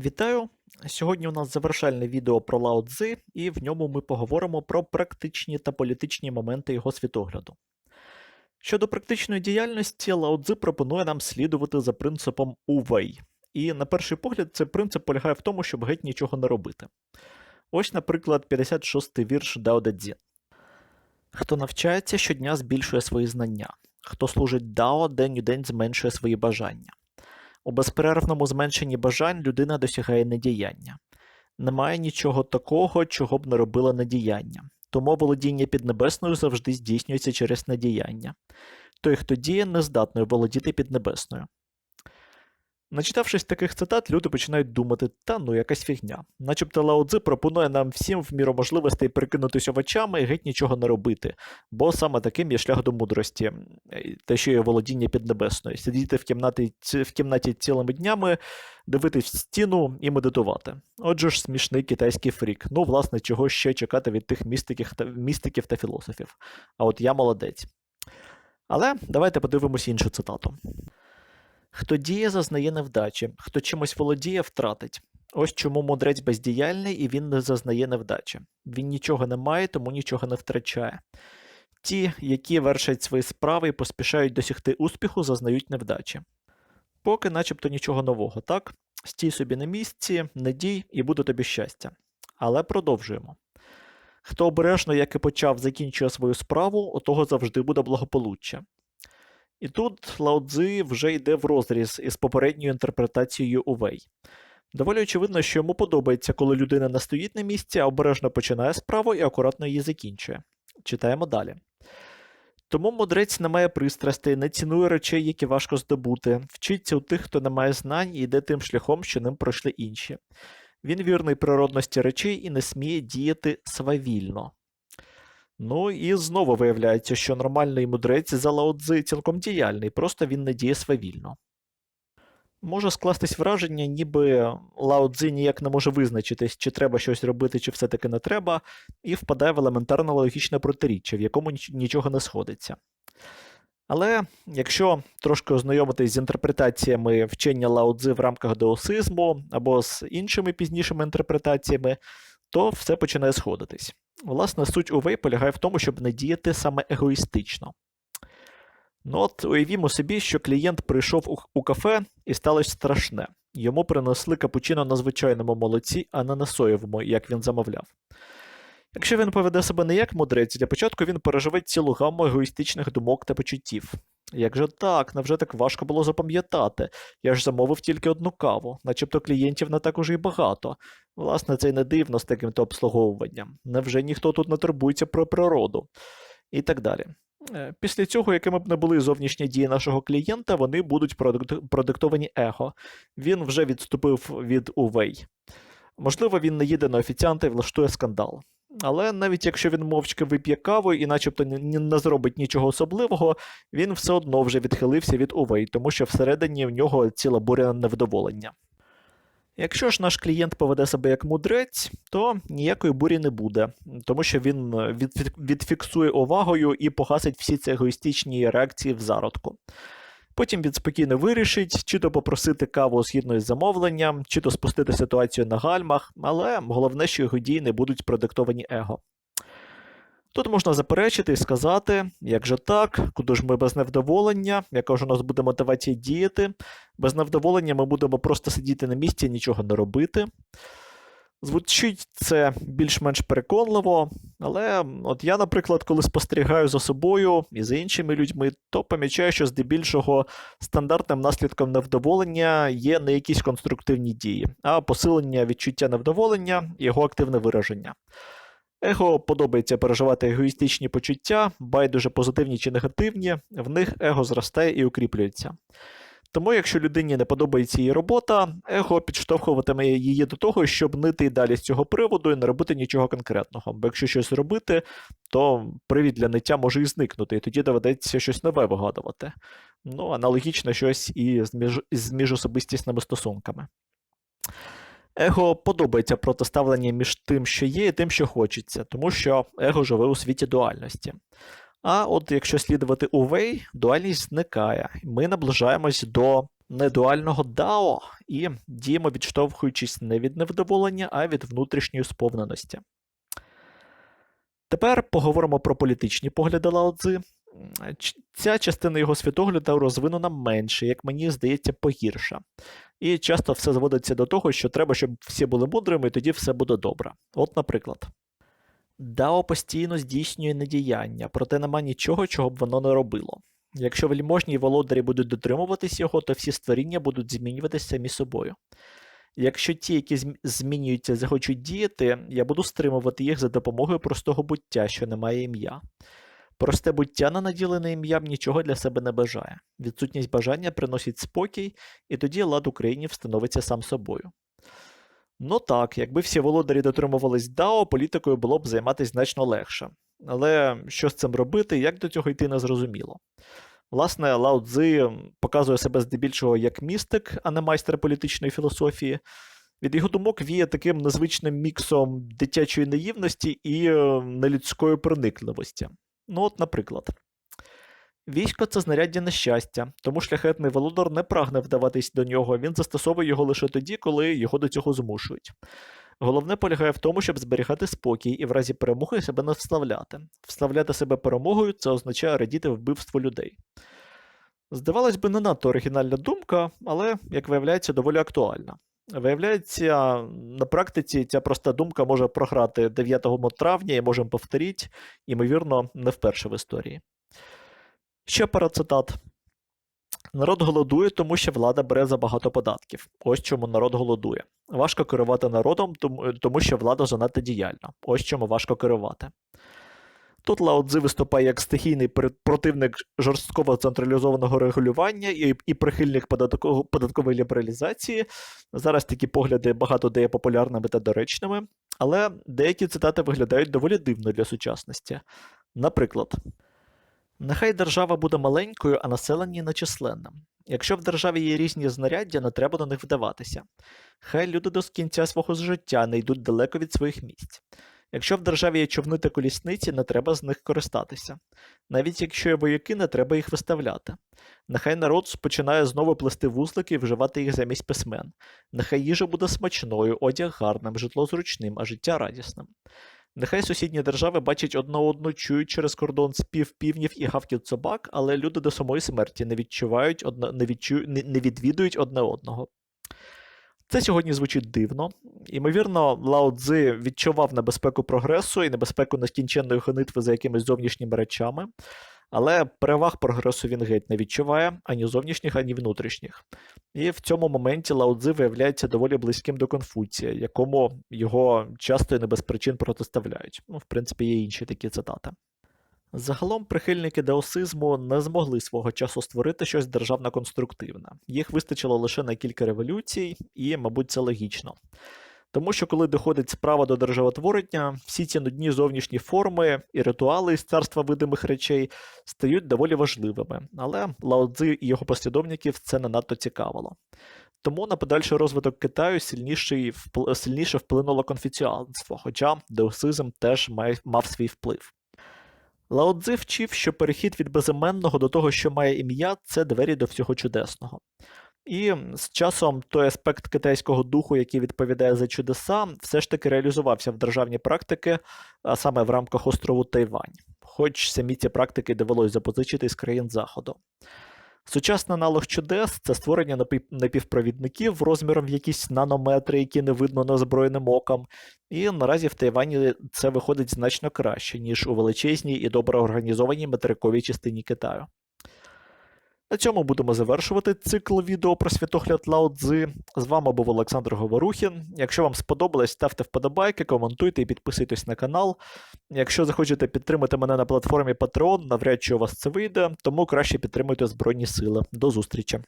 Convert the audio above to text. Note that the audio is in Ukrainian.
Вітаю! Сьогодні у нас завершальне відео про Лао Цзи, і в ньому ми поговоримо про практичні та політичні моменти його світогляду. Щодо практичної діяльності, Лао Цзи пропонує нам слідувати за принципом Увей. І на перший погляд, цей принцип полягає в тому, щоб геть нічого не робити. Ось, наприклад, 56-й вірш Дао Де Цзін. Хто навчається, щодня збільшує свої знання. Хто служить Дао, день у день зменшує свої бажання. У безперервному зменшенні бажань людина досягає недіяння. Немає нічого такого, чого б не робила недіяння. Тому володіння піднебесною завжди здійснюється через недіяння. Той, хто діє, не здатний володіти піднебесною. Начитавшись таких цитат, люди починають думати, та ну якась фігня. Начебто Лао Цзи пропонує нам всім в міру можливостей прикинутися овочами і геть нічого не робити, бо саме таким є шлях до мудрості, те, що є володіння піднебесною, сидіти в кімнаті, в кімнаті цілими днями, дивитись в стіну і медитувати. Отже ж, смішний китайський фрік. Ну, власне, чого ще чекати від тих містиків та, містиків та філософів. А от я молодець. Але давайте подивимось іншу цитату. Хто діє, зазнає невдачі, хто чимось володіє, втратить. Ось чому мудрець бездіяльний і він не зазнає невдачі. Він нічого не має, тому нічого не втрачає. Ті, які вершать свої справи і поспішають досягти успіху, зазнають невдачі. Поки начебто нічого нового, так? Стій собі на місці, не дій і буде тобі щастя. Але продовжуємо. Хто обережно, як і почав, закінчує свою справу, у того завжди буде благополуччя. І тут Лао Цзи вже йде в розріз із попередньою інтерпретацією Увей. Доволі очевидно, що йому подобається, коли людина не стоїть на місці, а обережно починає справу і акуратно її закінчує. Читаємо далі. Тому мудрець не має пристрастей, не цінує речей, які важко здобути, вчиться у тих, хто не має знань і йде тим шляхом, що ним пройшли інші. Він вірний природності речей і не сміє діяти свавільно. Ну і знову виявляється, що нормальний мудрець за Лао Цзи цілком діяльний, просто він не діє свавільно. Може скластись враження, ніби Лао Цзи ніяк не може визначитись, чи треба щось робити, чи все-таки не треба, і впадає в елементарне логічне протиріччя, в якому нічого не сходиться. Але якщо трошки ознайомитись з інтерпретаціями вчення Лао Цзи в рамках деосизму або з іншими пізнішими інтерпретаціями, то все починає сходитись. Власне, суть Увей полягає в тому, щоб не діяти саме егоїстично. Ну от уявімо собі, що клієнт прийшов у, кафе і сталося страшне. Йому принесли капучино на звичайному молоці, а не на соєвому, як він замовляв. Якщо він поведе себе не як мудрець, для початку він переживе цілу гамму егоїстичних думок та почуттів. Як же так, невже так важко було запам'ятати? Я ж замовив тільки одну каву, начебто клієнтів не так уже й багато. Власне, це й не дивно з таким то обслуговуванням. Невже ніхто тут не турбується про природу? І так далі. Е, Після цього, якими б не були зовнішні дії нашого клієнта, вони будуть продиктовані его. Він вже відступив від увей. Можливо, він не їде на офіціанта і влаштує скандал. Але навіть якщо він мовчки вип'є каву і начебто не зробить нічого особливого, він все одно вже відхилився від увей, тому що всередині в нього ціла буря невдоволення. Якщо ж наш клієнт поведе себе як мудрець, то ніякої бурі не буде, тому що він е, відфіксує увагою і погасить всі ці егоїстичні реакції в зародку. Потім він спокійно вирішить, чи то попросити каву згідно із замовленням, чи то спустити ситуацію на гальмах, але головне, що його дії не будуть продиктовані его. Тут можна заперечити і сказати, як же так, куди ж ми без невдоволення, яка ж у нас буде мотивація діяти. Без невдоволення ми будемо просто сидіти на місці і нічого не робити. Звучить це більш-менш переконливо, але от я, наприклад, коли спостерігаю за собою і за іншими людьми, то помічаю, що здебільшого стандартним наслідком невдоволення є не якісь конструктивні дії, а посилення відчуття невдоволення і його активне вираження. Его подобається переживати егоїстичні почуття, байдуже позитивні чи негативні, в них его зростає і укріплюється. Тому, якщо людині не подобається її робота, его підштовхуватиме її до того, щоб нити й далі з цього приводу і не робити нічого конкретного. Бо якщо щось робити, то привід для ниття може і зникнути, і тоді доведеться щось нове вигадувати. Ну, аналогічно щось і з, між... з міжособистісними стосунками. Его подобається протиставлення між тим, що є, і тим, що хочеться, тому що его живе у світі дуальності. А от якщо слідувати увей, дуальність зникає, ми наближаємось до не дуального дао і діємо відштовхуючись не від невдоволення, а від внутрішньої сповненості. Тепер поговоримо про політичні погляди Лао Цзи. Ця частина його світогляду розвинена менше, як мені здається, погірша. І часто все зводиться до того, що треба, щоб всі були мудрими, і тоді все буде добре. От, наприклад. Дао постійно здійснює недіяння, проте нема нічого, чого б воно не робило. Якщо вельможні і володарі будуть дотримуватись його, то всі створіння будуть змінюватися самі собою. Якщо ті, які змінюються, захочуть діяти, я буду стримувати їх за допомогою простого буття, що не має ім'я. Просте буття на наділене ім'ям нічого для себе не бажає. Відсутність бажання приносить спокій, і тоді лад Україні встановиться сам собою. Ну так, якби всі володарі дотримувались ДАО, політикою було б займатися значно легше. Але що з цим робити, як до цього йти, не зрозуміло. Власне, Лао Цзи показує себе здебільшого як містик, а не майстер політичної філософії. Від його думок віє таким незвичним міксом дитячої наївності і е, нелюдської проникливості. Ну, от, наприклад. Військо це знаряддя нещастя, тому шляхетний володар не прагне вдаватись до нього, він застосовує його лише тоді, коли його до цього змушують. Головне полягає в тому, щоб зберігати спокій і в разі перемоги себе не вславляти. Вславляти себе перемогою це означає радіти вбивству людей. Здавалось би, не надто оригінальна думка, але, як виявляється, доволі актуальна. Виявляється, на практиці ця проста думка може програти 9 травня і можемо повторити, ймовірно, не вперше в історії. Ще пара цитат. Народ голодує, тому що влада бере забагато податків. Ось чому народ голодує. Важко керувати народом, тому, що влада занадто діяльна. Ось чому важко керувати. Тут Лао Цзи виступає як стихійний противник жорсткого централізованого регулювання і, і прихильник податково- податкової лібералізації. Зараз такі погляди багато де є популярними та доречними, але деякі цитати виглядають доволі дивно для сучасності. Наприклад, Нехай держава буде маленькою, а населення нечисленним. Якщо в державі є різні знаряддя, не треба до них вдаватися. Хай люди до кінця свого життя не йдуть далеко від своїх місць. Якщо в державі є човни та колісниці, не треба з них користатися. Навіть якщо є вояки, не треба їх виставляти. Нехай народ починає знову плести вузлики і вживати їх замість письмен. Нехай їжа буде смачною, одяг гарним, житло зручним, а життя радісним. Нехай сусідні держави бачать одна одну, чують через кордон спів півнів і гавкіт собак, але люди до самої смерті не відчувають одна, не, відчу, не, не відвідують одне одного. Це сьогодні звучить дивно. Ймовірно, Лао Цзи відчував небезпеку прогресу і небезпеку нескінченної гонитви за якимись зовнішніми речами, але переваг прогресу він геть не відчуває ані зовнішніх, ані внутрішніх. І в цьому моменті Лао Цзи виявляється доволі близьким до Конфуція, якому його часто і не без причин протиставляють. Ну, в принципі, є інші такі цитати. Загалом прихильники деосизму не змогли свого часу створити щось державно конструктивне. Їх вистачило лише на кілька революцій, і, мабуть, це логічно. Тому що коли доходить справа до державотворення, всі ці нудні зовнішні форми і ритуали з царства видимих речей стають доволі важливими, але Лао Цзи і його послідовників це не надто цікавило. Тому на подальший розвиток Китаю сильніше, впл- сильніше вплинуло конфуціанство, хоча деосизм теж має, мав свій вплив. Лао Цзи вчив, що перехід від безіменного до того, що має ім'я, це двері до всього чудесного. І з часом той аспект китайського духу, який відповідає за чудеса, все ж таки реалізувався в державній практики, а саме в рамках острову Тайвань, хоч самі ці практики довелось запозичити з країн Заходу. Сучасний аналог чудес це створення напівпровідників розміром в якісь нанометри, які не видно неозброєним оком. І наразі в Тайвані це виходить значно краще, ніж у величезній і добре організованій материковій частині Китаю. На цьому будемо завершувати цикл відео про святогляд Лао. З вами був Олександр Говорухін. Якщо вам сподобалось, ставте вподобайки, коментуйте і підписуйтесь на канал. Якщо захочете підтримати мене на платформі Patreon, навряд чи у вас це вийде, тому краще підтримуйте Збройні Сили. До зустрічі!